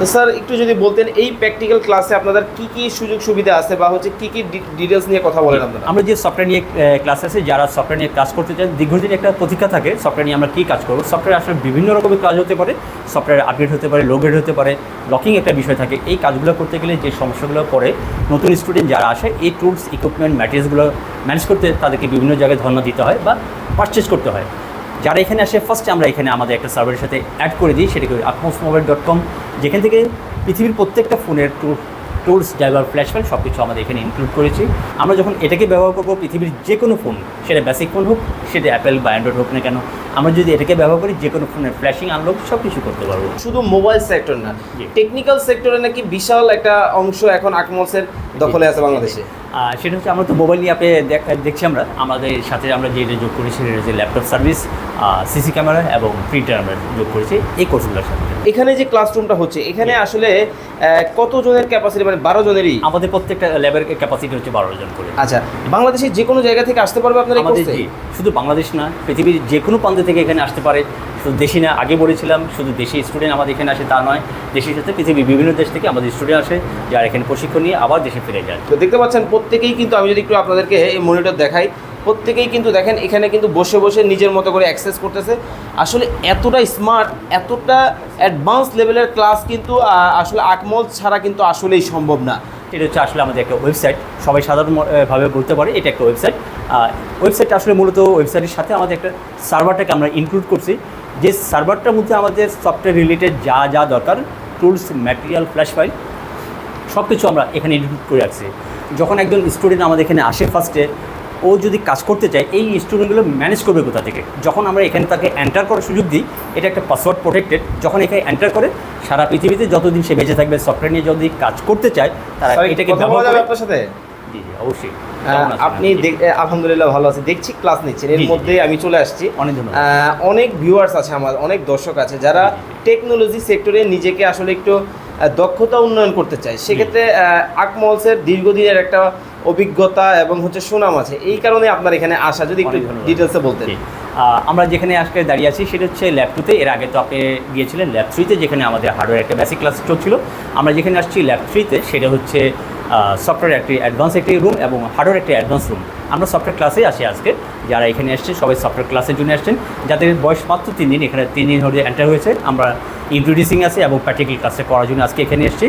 তো স্যার একটু যদি বলতেন এই প্র্যাকটিক্যাল ক্লাসে আপনাদের কি কি সুযোগ সুবিধা আছে বা হচ্ছে কি কি ডিটেলস নিয়ে কথা বলেন আপনারা? আমরা যে সফটওয়্যার নিয়ে ক্লাস আছে যারা সফটওয়্যার নিয়ে কাজ করতে চান দীর্ঘদিন একটা প্রতীক্ষা থাকে সফটওয়্যার নিয়ে আমরা কী কাজ করব। সফটওয়্যার আসলে বিভিন্ন রকমের কাজ হতে পারে সফটওয়্যার আপডেট হতে পারে লোগেড হতে পারে লকিং একটা বিষয় থাকে। এই কাজগুলো করতে গেলে যে সমস্যাগুলো পড়ে নতুন স্টুডেন্ট যারা আসে এই টুলস ইকুইপমেন্ট ম্যাটেরিয়ালসগুলো ম্যানেজ করতে তাদেরকে বিভিন্ন জায়গায় ধর্ণা দিতে হয় বা পারচেস করতে হয়। যারা এখানে আসে ফার্স্টে আমরা এখানে আমাদের একটা সার্ভারের সাথে অ্যাড করে দিই সেটাকে আকমোস মোবাইল ডট কম যেখান থেকে পৃথিবীর প্রত্যেকটা ফোনের টু টুলস ড্রাইভার ফ্ল্যাশ ফাইল সব কিছু আমাদের এখানে ইনক্লুড করেছি। আমরা যখন এটাকে ব্যবহার করব পৃথিবীর যে কোনো ফোন সেটা বেসিক ফোন হোক সেটা অ্যাপেল বা অ্যান্ড্রয়েড হোক না কেন আমরা যদি এটাকে ব্যবহার করি যে কোনো ফোনের ফ্ল্যাশিং আনলক সব কিছু করতে পারব। শুধু মোবাইল সেক্টর না। টেকনিক্যাল সেক্টরে নাকি বিশাল একটা অংশ এখন আকমলসের দখলে আছে বাংলাদেশে। সেটা হচ্ছে আমরা তো মোবাইল নিয়ে আপনি দেখ- দেখছি আমরা। আমাদের সাথে আমরা যে যোগ করেছি সেটা হচ্ছে ল্যাপটপ সার্ভিস সিসি ক্যামেরা এবং প্রিন্টার আমরা যোগ করেছি এই কোর্সগুলোর সাথে। এখানে যে ক্লাসরুমটা হচ্ছে এখানে আসলে কতজনের ক্যাপাসিটি মানে বারো জনেরই? আমাদের প্রত্যেকটা ল্যাবের ক্যাপাসিটি হচ্ছে বারো জন করে। আচ্ছা বাংলাদেশের যে কোনো জায়গা থেকে আসতে পারবে আপনার আমাদের শুধু বাংলাদেশ না পৃথিবীর যে কোনো প্রান্ত থেকে এখানে আসতে পারে। শুধু দেশি না আগে বলেছিলাম শুধু দেশি স্টুডেন্ট আমাদের এখানে আসে তা নয় দেশের সাথে পৃথিবীর বিভিন্ন দেশ থেকে আমাদের স্টুডেন্ট আসে যারা এখানে প্রশিক্ষণ নিয়ে আবার দেশে ফিরে যায়। তো দেখতে পাচ্ছেন প্রত্যেকেই কিন্তু আমি যদি একটু আপনাদেরকে এই মনিটর দেখাই প্রত্যেকেই কিন্তু দেখেন এখানে কিন্তু বসে বসে নিজের মতো করে অ্যাক্সেস করতেছে। আসলে এতটা স্মার্ট এতটা অ্যাডভান্স লেভেলের ক্লাস কিন্তু আসলে আকমল ছাড়া কিন্তু আসলেই সম্ভব না। এটা হচ্ছে আসলে আমাদের একটা ওয়েবসাইট সবাই সাধারণভাবে বলতে পারে এটা একটা ওয়েবসাইট ওয়েবসাইটটা আসলে মূলত ওয়েবসাইটের সাথে আমাদের একটা সার্ভারটাকে আমরা ইনক্লুড করছি। যে সার্ভারটার মধ্যে আমাদের সফটওয়্যার রিলেটেড যা যা দরকার টুলস ম্যাটেরিয়াল ফ্ল্যাশ ফাইল সব কিছু আমরা এখানে ইনক্লুড করে রাখছি। যখন একজন স্টুডেন্ট আমাদের এখানে আসে ফার্স্টে ও যদি কাজ করতে চায় এই স্টুডেন্টগুলো ম্যানেজ করবে কোথা থেকে? যখন আমরা এখানে তাকে এন্টার করার সুযোগ দিই এটা একটা পাসওয়ার্ড প্রোটেক্টেড যখন এখানে এন্টার করে সারা পৃথিবীতে যতদিন সে বেঁচে থাকবে সফটওয়্যার নিয়ে যদি কাজ করতে চায় তারা এটাকে ব্যবহার করে আপনার সাথে? জি জি অবশ্যই। আপনি আলহামদুলিল্লাহ ভালো আছি। দেখছি ক্লাস নিচ্ছেন। এর। মধ্যে আমি চলে আসছি। অনেক অনেক ভিউয়ার্স আছে আমার অনেক দর্শক আছে যারা টেকনোলজি সেক্টরে নিজেকে আসলে একটু দক্ষতা উন্নয়ন করতে চায়। সেক্ষেত্রে আকমলসের দীর্ঘদিনের একটা অভিজ্ঞতা এবং হচ্ছে সুনাম আছে এই কারণে আপনার এখানে আসা। যদি একটু ডিটেলসে বলতেন। আমরা যেখানে আজকে দাঁড়িয়ে আছি সেটা হচ্ছে ল্যাব টুতে এর আগে তো আপনি গিয়েছিলেন ল্যাব থ্রিতে যেখানে আমাদের হার্ডওয়্যার একটা বেসিক ক্লাস চলছিল। আমরা যেখানে আসছি ল্যাব থ্রিতে সেটা হচ্ছে সফটওয়্যার একটি অ্যাডভান্স একটি রুম এবং হার্ডওয়্যার একটি অ্যাডভান্স রুম আমরা সফটওয়্যার ক্লাসে আসি আজকে। যারা এখানে এসছে সবাই সফটওয়্যার ক্লাসের জন্য আসছেন যাদের বয়স মাত্র তিন দিন এখানে তিন দিন ধরে এন্টার হয়েছে। আমরা ইন্ট্রোডিউসিং আছে এবং প্র্যাকটিক্যাল ক্লাসে করার জন্য আজকে এখানে এসেছি।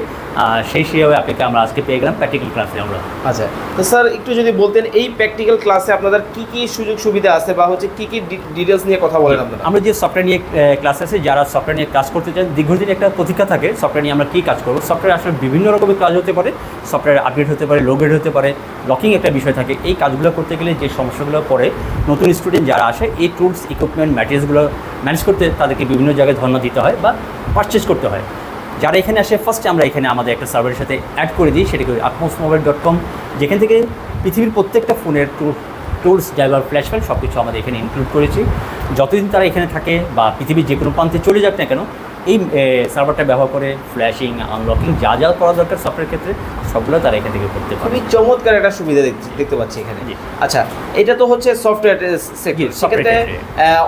সেই হিসেবে আপনাকে আমরা আজকে পেয়ে গেলাম প্র্যাকটিক্যাল ক্লাসে আমরা। আচ্ছা তো স্যার একটু যদি বলতেন এই প্র্যাকটিক্যাল ক্লাসে আপনাদের কি কি সুযোগ সুবিধা আছে বা হচ্ছে কি কি ডিটেলস নিয়ে কথা বলেন আপনারা? আমরা যে সফটওয়্যার নিয়ে ক্লাস আছে যারা সফটওয়্যার নিয়ে কাজ করতে চান দীর্ঘদিন একটা প্রতীক্ষা থাকে সফটওয়্যার নিয়ে আমরা কী কাজ করব? সফটওয়্যার আসলে বিভিন্ন রকমের কাজ হতে পারে। সফটওয়্যার আপডেট হতে পারে লোগেড হতে পারে লকিং একটা বিষয় থাকে এই কাজগুলো করতে গেলে যে সমস্যাগুলো পড়ে, নতুন স্টুডেন্ট যারা আসে, এই টুলস ইকুইপমেন্ট ম্যাটেরিয়ালসগুলো ম্যানেজ করতে তাদেরকে বিভিন্ন জায়গায় ধর্ণা দিতে হয় বা পারচেস করতে হয়। যারা এখানে আসে ফার্স্টে আমরা এখানে আমাদের একটা সার্ভারের সাথে অ্যাড করে দিই, সেটাকে আকমোস মোবাইল ডট কম যেখান থেকে পৃথিবীর প্রত্যেকটা ফোনের tool tools driver flash file সব কিছু আমাদের এখানে ইনক্লুড করেছি। যতদিন তারা এখানে থাকে বা পৃথিবীর যে কোনো প্রান্তে চলে যাক না কেন, এই সার্ভারটা ব্যবহার করে ফ্ল্যাশিং আনলকিং যা যা করা দরকার সফটওয়্যার ক্ষেত্রে সবগুলো তারা এখান থেকে করতে পারে। খুবই চমৎকার একটা সুবিধা দেখছি দেখতে পাচ্ছি এখানে। আচ্ছা এটা তো হচ্ছে সফটওয়্যার সেক্ষেত্রে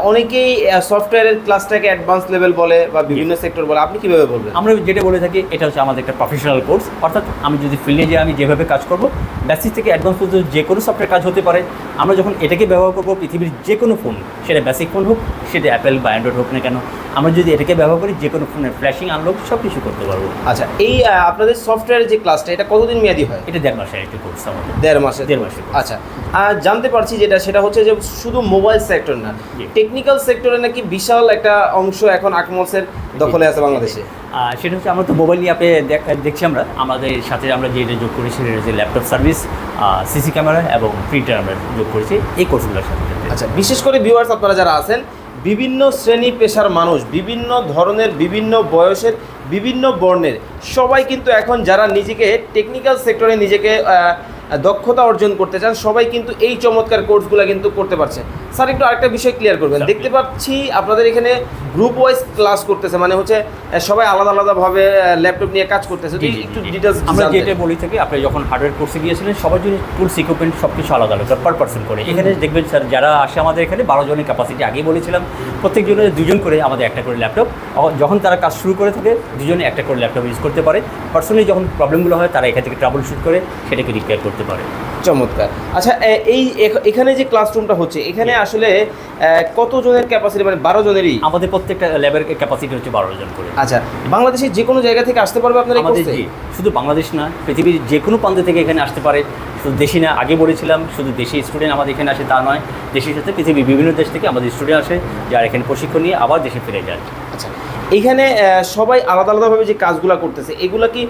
অনেকেই সফটওয়্যারের ক্লাসটাকে অ্যাডভান্স লেভেল বলে বা বিভিন্ন সেক্টর বলে। আপনি কীভাবে বলবেন? আমরা যেটা বলে থাকি এটা হচ্ছে আমাদের একটা প্রফেশনাল কোর্স অর্থাৎ আমি যদি ফিল্ডে যাই আমি যেভাবে কাজ করব বেসিক থেকে অ্যাডভান্স পর্যন্ত যে কোনো সফটওয়্যার কাজ হতে পারে। আমরা যখন এটাকে ব্যবহার করব পৃথিবীর যে কোনো ফোন সেটা বেসিক ফোন হোক সেটা অ্যাপেল বা অ্যান্ড্রয়েড হোক না কেন আমরা যদি এটাকে ব্যবহার করি যে কোনো ফোনের ফ্ল্যাশিং আনলক সব কিছু করতে পারব। আচ্ছা এই আপনাদের সফটওয়্যারের যে ক্লাসটা এটা কতদিন মেয়াদি হয়? এটা দেড় মাসের একটা কোর্স আমাদের। দেড় মাসে দেড় course। আচ্ছা আর জানতে পারছি যেটা সেটা হচ্ছে যে শুধু মোবাইল সেক্টর না টেকনিক্যাল সেক্টরে নাকি বিশাল একটা অংশ এখন আকমলসের দখলে আছে বাংলাদেশে। সেটা হচ্ছে আমরা তো মোবাইল নিয়ে আপনি দেখ- দেখছি আমরা। আমাদের সাথে আমরা যেটা যোগ করেছি সেটা হচ্ছে ল্যাপটপ সার্ভিস সিসি ক্যামেরা এবং প্রিন্টার আমরা যোগ করেছি এই কোর্সগুলোর সাথে। আচ্ছা বিশেষ করে ভিউয়ার্স আপনারা যারা আছেন বিভিন্ন শ্রেণি পেশার মানুষ বিভিন্ন ধরনের বিভিন্ন বয়সের বিভিন্ন বর্ণের। সবাই কিন্তু এখন যারা নিজেকে টেকনিক্যাল সেক্টরে নিজেকে দক্ষতা অর্জন করতে চান সবাই কিন্তু এই চমৎকার কোর্সগুলো কিন্তু করতে পারছে। স্যার একটু আরেকটা বিষয় ক্লিয়ার করবেন। দেখতে পাচ্ছি আপনাদের এখানে গ্রুপ ওয়াইজ ক্লাস করতেছে মানে হচ্ছে সবাই আলাদা আলাদাভাবে ল্যাপটপ নিয়ে কাজ করতেছে। একটু ডিটেলস আমরা যেটা বলি থাকি আপনি যখন হার্ডওয়্যার কোর্সে গিয়েছিলেন সবার জন্য টুলস ইকুইপমেন্ট সব কিছু আলাদা আলাদা পার পার্সন করে। এখানে দেখবেন স্যার যারা আসে আমাদের এখানে বারো জনের ক্যাপাসিটি আগেই বলেছিলাম প্রত্যেকজনের দুজন করে আমাদের একটা করে ল্যাপটপ যখন তারা কাজ শুরু করে থাকে দুজনে একটা করে ল্যাপটপ ইউজ করতে পারে। পার্সোনালি যখন প্রবলেমগুলো হয় তারা এখান থেকে ট্রাবল শুট করে সেটাকে রিপেয়ার করতে পারে। চমৎকার। আচ্ছা এই এখ- এখানে যে ক্লাসরুমটা হচ্ছে এখানে আসলে আহ, কত জনের ক্যাপাসিটি মানে বারো জনেরই আমাদের প্রত্যেকটা ল্যাবের ক্যাপাসিটি হচ্ছে বারো জন করে। আচ্ছা বাংলাদেশের যে কোনো জায়গা থেকে আসতে পারবে আপনার আমাদের শুধু বাংলাদেশ না পৃথিবীর যে কোনো প্রান্ত থেকে এখানে আসতে পারে। শুধু দেশি না আগে বলেছিলাম শুধু দেশি স্টুডেন্ট আমাদের এখানে আসে তা নয়। দেশের সাথে পৃথিবীর বিভিন্ন দেশ থেকে আমাদের স্টুডেন্ট আসে যারা এখানে প্রশিক্ষণ নিয়ে আবার দেশে ফিরে যায়। এইখানে সবাই আলাদা আলাদাভাবে যে কাজগুলো করতেছে এগুলো কি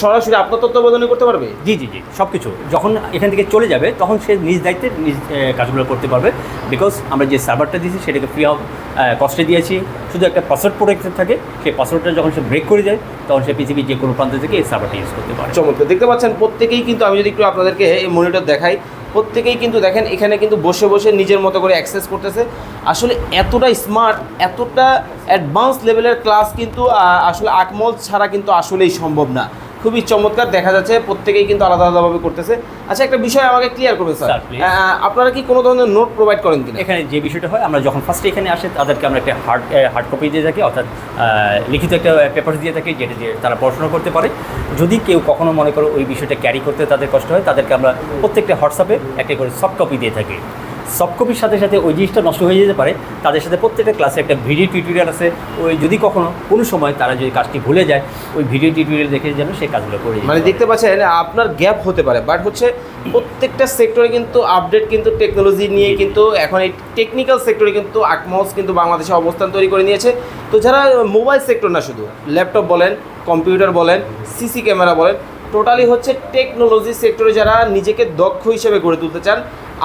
সরাসরি আপনার তত্ত্বাবধানে করতে পারবে? জি জি জি সব কিছু যখন এখান থেকে চলে যাবে তখন সে নিজ দায়িত্বে নিজ কাজগুলো করতে পারবে। বিকজ আমরা যে সার্ভারটা দিয়েছি সেটাকে ফ্রি অফ কস্টে দিয়েছি। শুধু একটা পাসওয়ার্ড প্রোটেক্টেড থাকে সেই পাসওয়ার্ডটা যখন সে ব্রেক করে যায় তখন সে পৃথিবীর যে কোনো প্রান্ত থেকে এই সার্ভারটা ইউজ করতে পারে। চমৎকার। দেখতে পাচ্ছেন প্রত্যেকেই কিন্তু আমি যদি একটু আপনাদেরকে এই মনিটর দেখাই প্রত্যেকেই কিন্তু দেখেন, এখানে কিন্তু বসে বসে নিজের মতো করে অ্যাক্সেস করতেছে। আসলে এতটা স্মার্ট এতটা অ্যাডভান্স লেভেলের ক্লাস কিন্তু আসলে আকমল ছাড়া কিন্তু আসলেই সম্ভব না। খুবই চমৎকার দেখা যাচ্ছে প্রত্যেকেই কিন্তু আলাদা আলাদাভাবে করতেছে। আচ্ছা একটা বিষয় আমাকে ক্লিয়ার করবেন স্যার। আপনারা কি কোনো ধরনের নোট প্রোভাইড করেন কিনা? এখানে যে বিষয়টা হয় আমরা যখন ফার্স্টে এখানে আসে তাদেরকে আমরা একটা হার্ড হার্ড কপি দিয়ে থাকি অর্থাৎ লিখিত একটা পেপার দিয়ে থাকি যেটা দিয়ে তারা পড়াশোনা করতে পারে। যদি কেউ কখনো মনে করো ওই বিষয়টা ক্যারি করতে তাদের কষ্ট হয় তাদেরকে আমরা প্রত্যেকটা হোয়াটসঅ্যাপে একটা করে সফট কপি দিয়ে থাকি। সফট কপির সাথে সাথে ওই জিনিসটা নষ্ট হয়ে যেতে পারে। তাদের সাথে প্রত্যেকটা ক্লাসে একটা ভিডিও টিউটোরিয়াল আছে। ওই যদি কখনো কোনো সময় তারা যদি কাজটি ভুলে যায় ওই ভিডিও টিউটোরিয়াল দেখে যেন সেই কাজগুলো করে মানে দেখতে পাচ্ছেন আপনার গ্যাপ হতে পারে বাট হচ্ছে প্রত্যেকটা সেক্টরে কিন্তু আপডেট কিন্তু টেকনোলজি নিয়ে কিন্তু এখন এই টেকনিক্যাল সেক্টরে কিন্তু আকমস কিন্তু বাংলাদেশে অবস্থান তৈরি করে নিয়েছে। তো যারা মোবাইল সেক্টর না শুধু ল্যাপটপ বলেন কম্পিউটার বলেন সিসি ক্যামেরা বলেন টোটালি হচ্ছে টেকনোলজি সেক্টরে যারা নিজেকে দক্ষ হিসেবে গড়ে তুলতে চান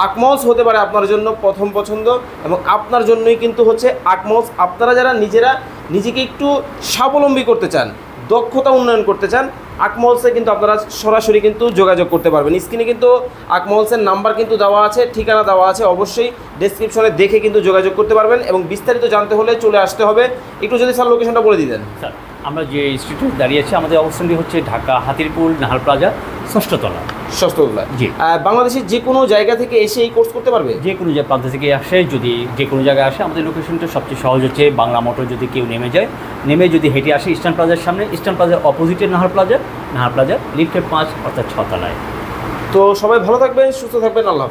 আকমস হতে পারে আপনার জন্য প্রথম পছন্দ এবং আপনার জন্যই কিন্তু হচ্ছে আকমস আপনারা যারা নিজেরা নিজেকে একটু স্বাবলম্বী করতে চান, দক্ষতা উন্নয়ন করতে চান আকমলসে কিন্তু আপনারা সরাসরি কিন্তু যোগাযোগ করতে পারবেন। স্ক্রিনে কিন্তু আকমলসের নাম্বার কিন্তু দেওয়া আছে, ঠিকানা দেওয়া আছে, অবশ্যই ডেসক্রিপশনে দেখে কিন্তু যোগাযোগ করতে পারবেন এবং বিস্তারিত জানতে হলে চলে আসতে হবে। একটু যদি স্যার লোকেশনটা বলে দিতেন। স্যার, আমরা যে ইনস্টিটিউট দাঁড়িয়ে আছি, আমাদের অবস্থানটি হচ্ছে ঢাকা হাতিরপুল নাহাল প্লাজা, ষষ্ঠতলা। সস্তগুলা জি। বাংলাদেশের যে কোনো জায়গা থেকে এসে এই কোর্স করতে পারবে? যে কোনো জায়গা প্রান্ত থেকে আসে যদি যে কোনো জায়গায় আসে আমাদের লোকেশনটা সবচেয়ে সহজ হচ্ছে বাংলা মোটর যদি কেউ নেমে যায়। নেমে যদি হেঁটে আসে ইস্টার্ন প্লাজার সামনে ইস্টার্ন প্লাজার অপোজিটে নাহার প্লাজা নাহার প্লাজা লিফটের পাঁচ অর্থাৎ ছতলায় তো সবাই ভালো থাকবেন সুস্থ থাকবেন আল্লাহ